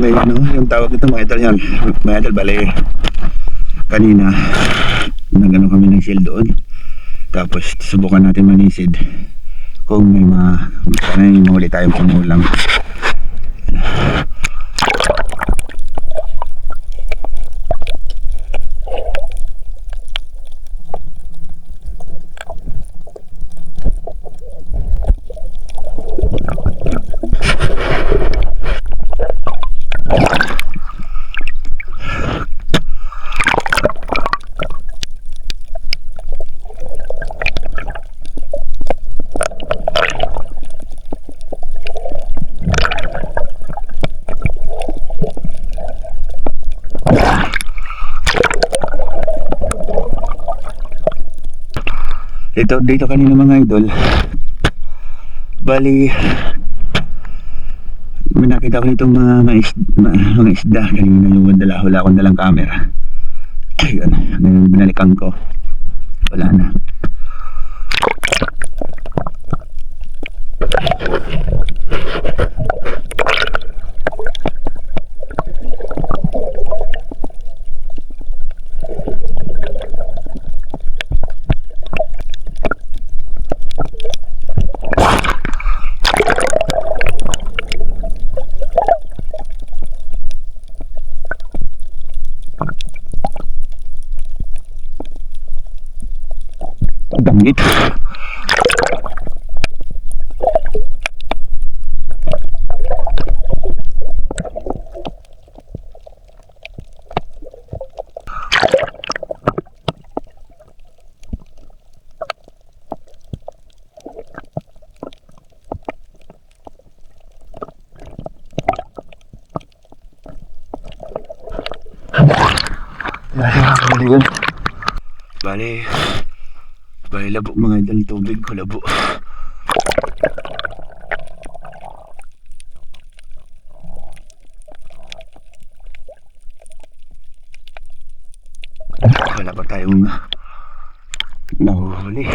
may ano, yung tawag ito mga idol yan. Mga idol, bali, kanina, nagano kami ng shield doon. Tapos, subukan natin manisid kung may mga, yung mahuli tayong pangulam. Dito, dito kanina mga idol. Bali, may nakita ko nitong mga, mga, isda, mga isda kanina yung dala, wala akong dalang camera. Ayun, ngayon binalikan ko. Wala na. Dangit. Bali, yun. Bali, Bali, labo mga idol, tubig ko labo. Wala pa tayong nahuhuli.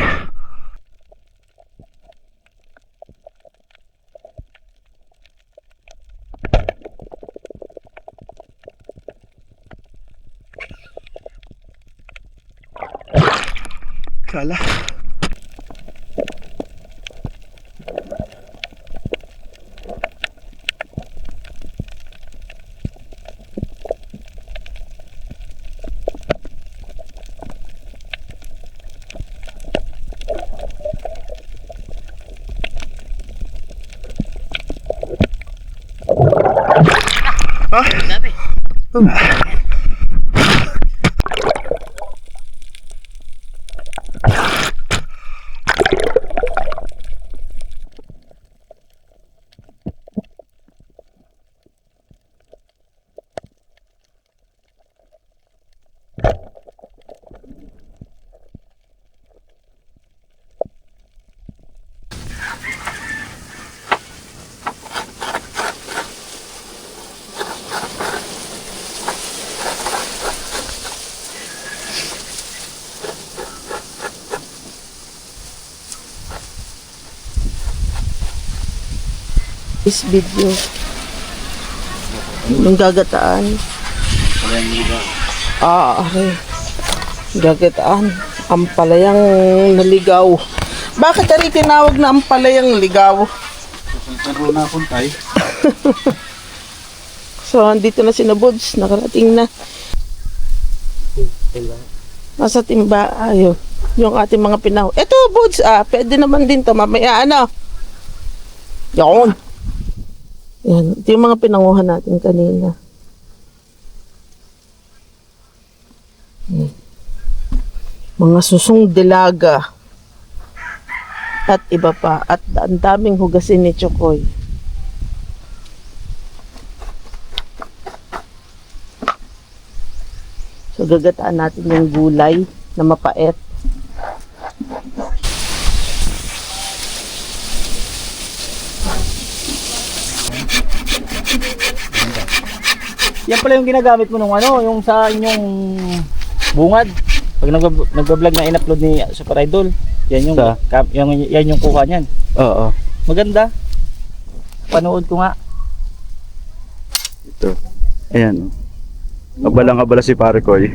Kala. Ah, Dami. This video. Yung gagataan. Ah, okay. Gagataan. Ampalayang naligaw. Bakit ari tinawag na ampalayang ligaw? Naro na akong tay. So, andito na si Nabods. Nakarating na. Nasa timba. Ayun. Yung ating mga pinaw. Eto, Bods. Ah, pwede naman din to. Mamaya, ano? Yun. Yan. Ito yung mga pinanguhan natin kanina. Hmm. Mga susong dilaga. At iba pa. At ang daming hugasin ni Chokoy. So gagataan natin yung gulay na mapait. Yan pala yung ginagamit mo nung ano, yung sa inyong bungad. Pag nag- nagbablog na in-upload ni Super Idol, yan yung, Sa? kam- yung yan yung kuha niyan. Oo. Maganda. Panood ko nga. Ito. Ayan. Abalang abala si pare ko eh.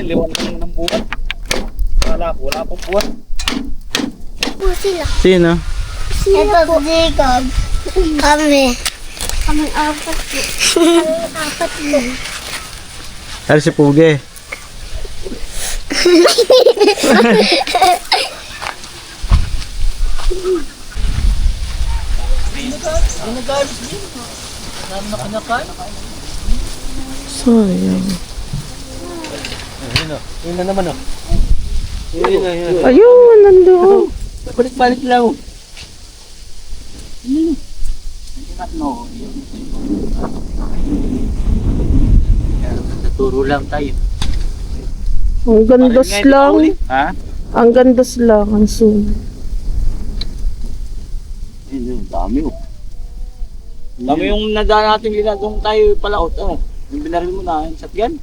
Liwan lang ng buwan. Wala po, wala pong buwan. Sino? Ito po. Jacob. Kami. Kami apat po. Kami apat po. Ano si Puge? Sayang. Yun na naman oh. Ayun, nandoon. Balik-balik lang. Naturo lang tayo. Ang gandas lang. Ha? Ang gandas lang. Ang soon. Yun, dami oh. Dami yung nadaan natin ginagawang tayo palaot. Oh. Yung binaril mo na, yung satyan.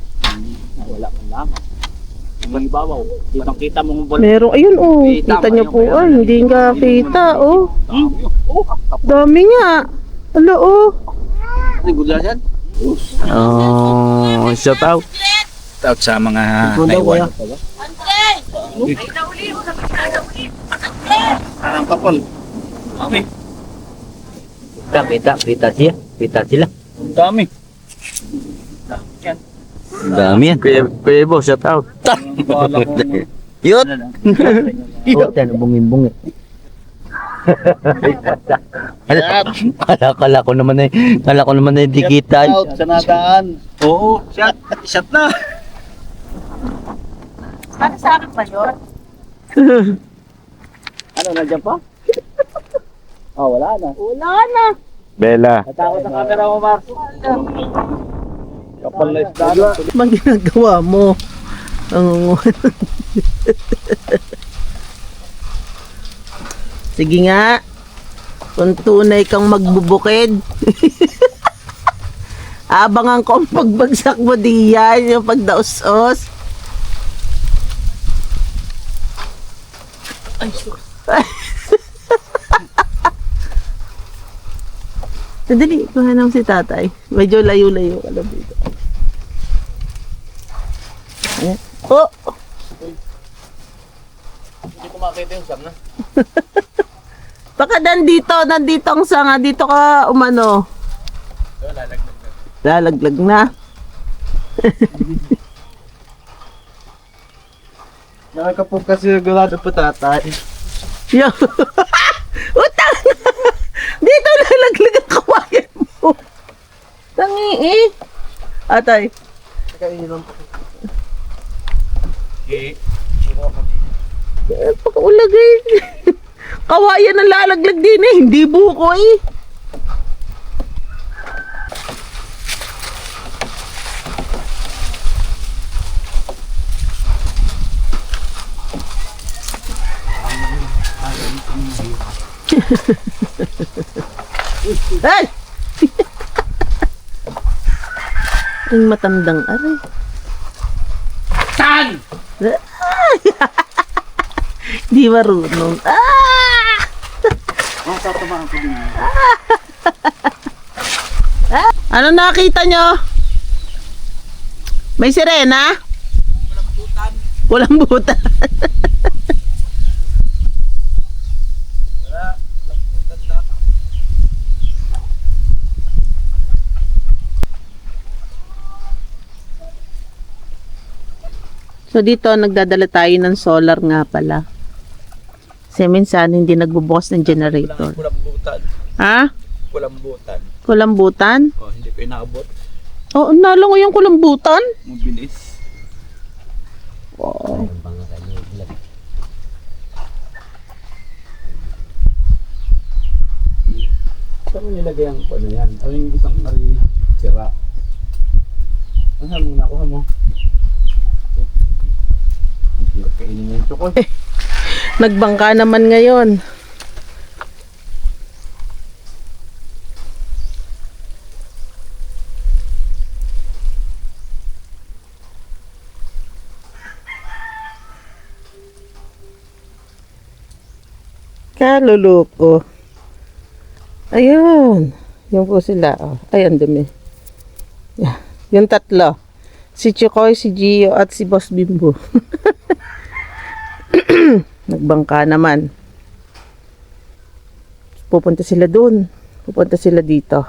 Wala kang lamang. Yung ibabaw. Kitang kita mo yung Meron, ayun oh. Kita niyo po. Ay, hindi nga kita oh. Dami oh. Oh, Dami nga. Ala oh. gudla yan. Oh, shout out. Shout out sa mga naiwan. Parang kapal. Dami. Kita, kita, kita siya. Kita sila. Dami. Dami yan. Kuya, Kuya Ibo, shout out. Yut! Oh, tayo bungin-bungin. Kala, kala ko naman eh. Kala ko naman eh, di kita. Out sa. Oo, shot. Shot na. Ano, nandiyan pa? Oh, wala na. Wala na. Bella. Natakot ang camera mo, Marco. Kapal na isda. Mang ginagawa mo. Ang Sige nga. Kung tunay kang magbubukid. Abangan ko ang pagbagsak mo diyan, yung pagdaos-os. Ay, Sadali, kuha naman si tatay. Medyo layo-layo ka lang dito. Ayan. Oh! Hindi ko makita yung sam na. Baka nandito, nandito ang sanga. Dito ka umano. Lalaglag na. Nakakapog kasi gulado po tatay. Yo. Utang! Dito lalaglag ang kawayan mo. Tangi eh. Atay. Eh, Eh, Pagkaulagay. Kawayan ang lalaglag din eh. Hindi buko eh. Ay! Ang matandang aray. Di marunong. Ah! Ang tatamaan ko din. Ano nakita nyo? May sirena? Walang butan. Walang butan. So dito nagdadala tayo ng solar nga pala. Kasi minsan hindi nagbubukas ng generator. Kulambutan. Ha? Kulambutan. Kulambutan? Oh, hindi ko inaabot. Oh, nalang yung kulambutan. Mabilis. Wow. Saan mo nilagay ang ano yan? Ano yung isang kari sira? Ano mo nakuha mo? Kainin yung chokoy. Nagbangka naman ngayon. Kaluloko. Ayun. Yung po sila. Oh. Ay, ang dumi. Yeah. Yung tatlo. Si Chikoy, si Gio, at si Boss Bimbo. Nagbangka naman. Pupunta sila dun. Pupunta sila dito.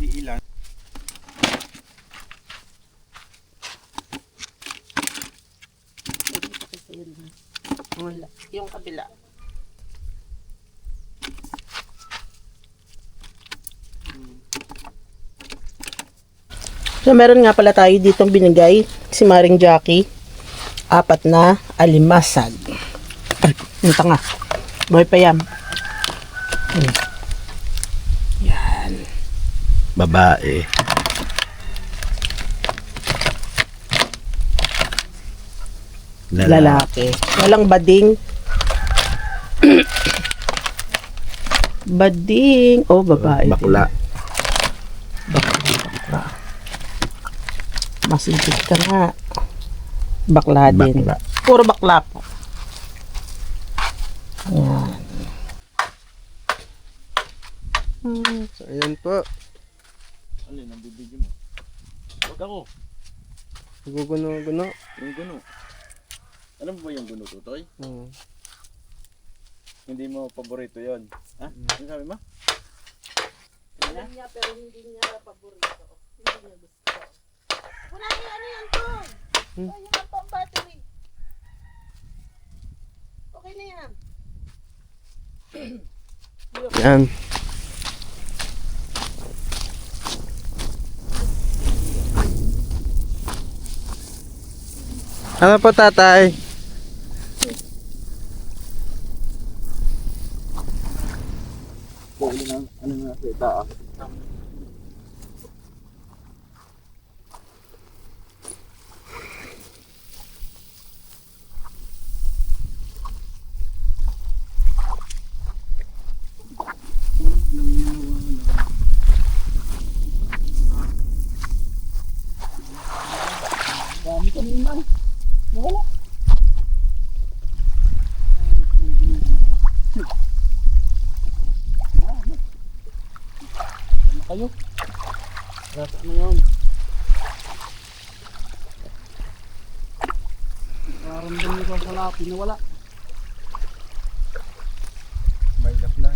Ilan? Wala. Yung kabila. So, meron nga pala tayo ditong binigay si Maring Jackie. Apat na alimasag. Ay, yung tanga. Boy pa yan. Hmm. Yan. Babae. Lalaki. Walang bading. bading. Oh, babae. din. Bakla. Bakla. Masipit ka nga. Bakla din. Bakla. Puro bakla po. Ayan. So, ayan po. Alin, ang bibigyan mo. Huwag ako. Naguguno-guno. Yung guno. Alam mo ba yung guno, Tutoy? Hmm. Hindi mo paborito yon. Ha? Ano sabi mo? Alam niya pero hindi niya paborito. Hindi niya gusto. Wala niya ano yan to. Hmm. Oh, yung pang battery. Okay na yan. Yan. Ano po tatay? Ano na, ano na, kita ah. Nito sa lapi na wala. May lapla.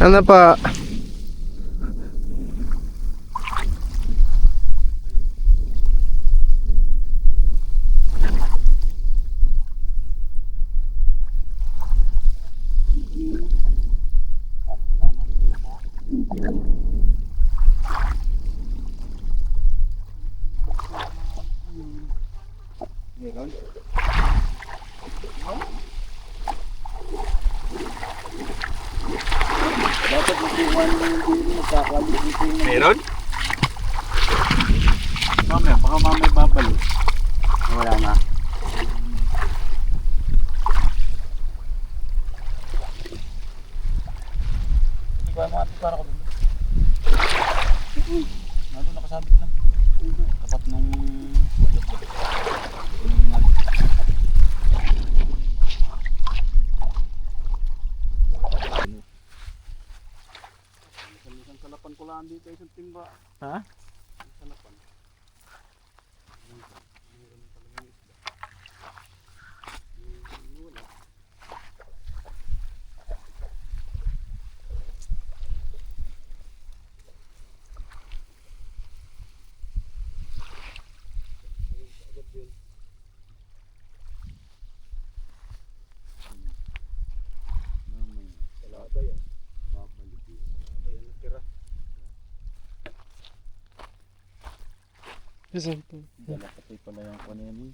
Ano pa? Meron? Dapat matuwan mo yung Meron? Mamaya, baka mamaya babalik. Wala na. Hindi ko mga para ko dun. Nandun nakasabit lang. Tapat nung... Isang kalapan ko lang dito isang timba. Ha? Isang kalapan. Wala ba yan? Babalik yun. Wala ba yan natira? Isang po. Dala pati pala yung kanini.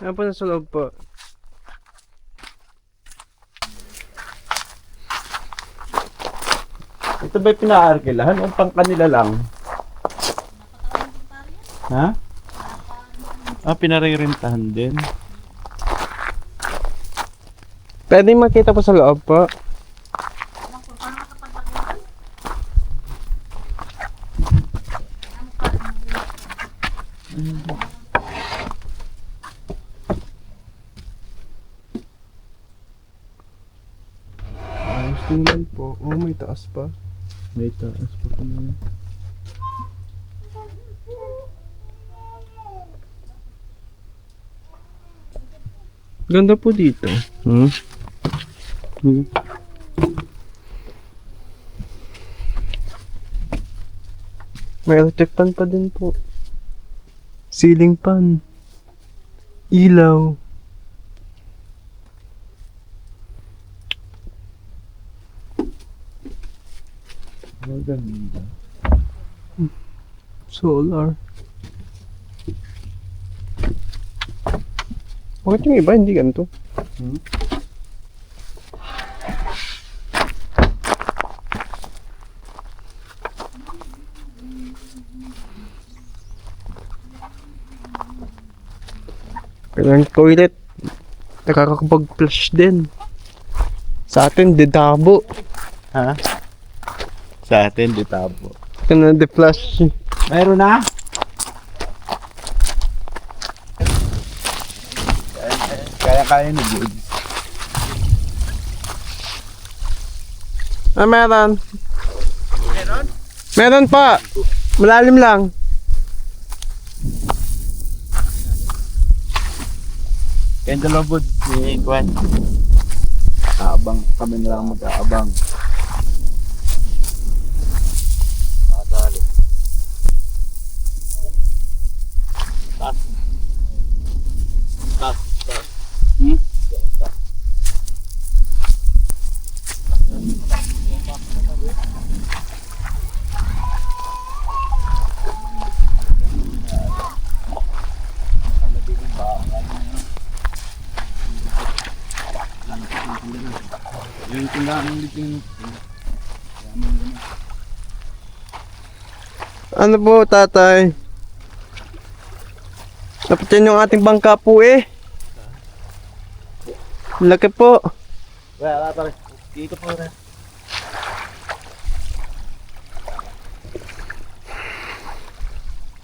Yan po nasa loob po. Ito ba'y pinaarkilahan o pang kanila lang? Ha? Ah, pinaririntahan din. Pwede makita po sa loob po. Ayos din naman po. Oh, may taas pa. May taas pa pa na. Ganda po dito. Hmm? Hmm. May electric fan pa din po. Ceiling fan. Ilaw. Maganda. Solar. Bakit yung iba hindi ganito? Hmm? Kailangan toilet. Nakakapag-flush din. Sa atin, dedabo. Ha? Sa atin, di tabo. Ito na de-flush. Meron na? Kaya-kaya ni Good. Ah, meron. Meron? Meron pa. Malalim lang. Kaya dalawa Good, ni Kwan. Aabang, kami na lang mag-aabang. Tas. Tas. Hmm? Yung tindahan ng liting Ano po, tatay? Dapat yan yung ating bangka po eh. Laki po. Wala, pa rin. Dito pa rin.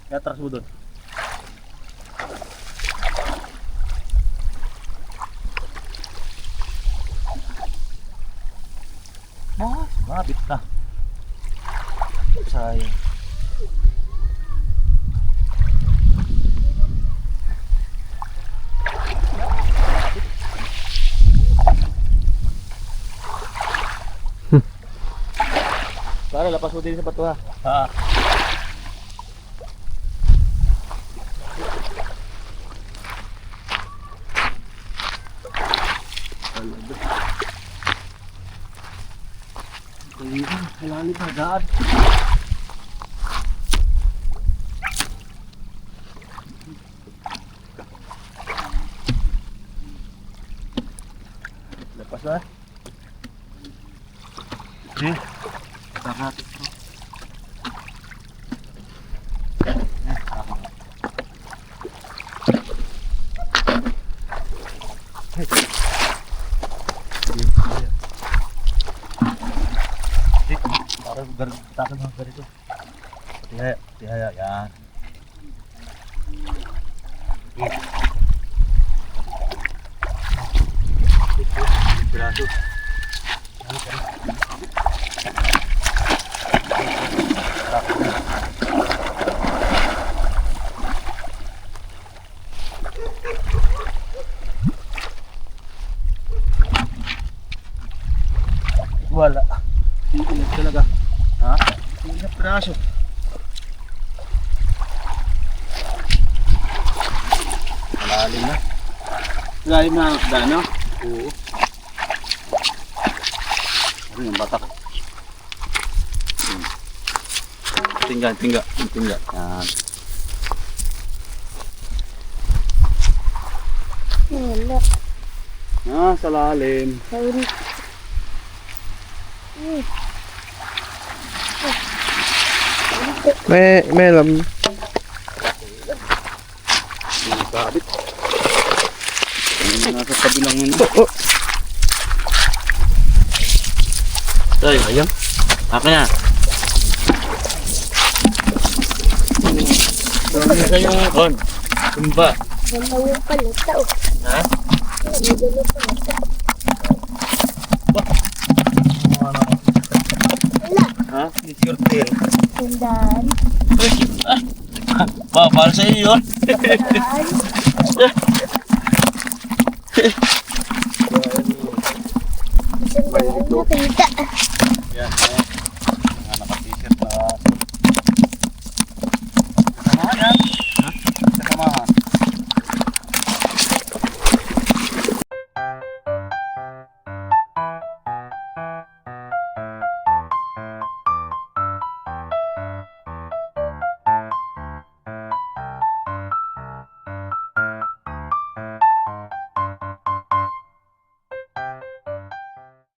Yatras mo doon. Ah, mabit na. Sayang. Mo din sa bato ha. Ha. Halalim na daan. Lapas na. Eh, Tara, Parang gar takal mga ganito. Tihaya, tihaya, yan. Piraso. Wala. Iinit talaga. Ha? Iinit na praso. Malalim na. Ang daan, no? Oo. Ano yung batak? Hmm. Tingga, tingga, tingga. Yan. Wala. Ah, sa lalim. Sorry. May, may alam. Nasa tabi lang yun. Ay, ayun. Akin na. Saan yung kon? Tumba. Dalawa pala tao. Ha? Dalawa pala tao. Ha? It's your tail. Tandaan. Ba, para sa iyo yun. Tandaan. Yeah.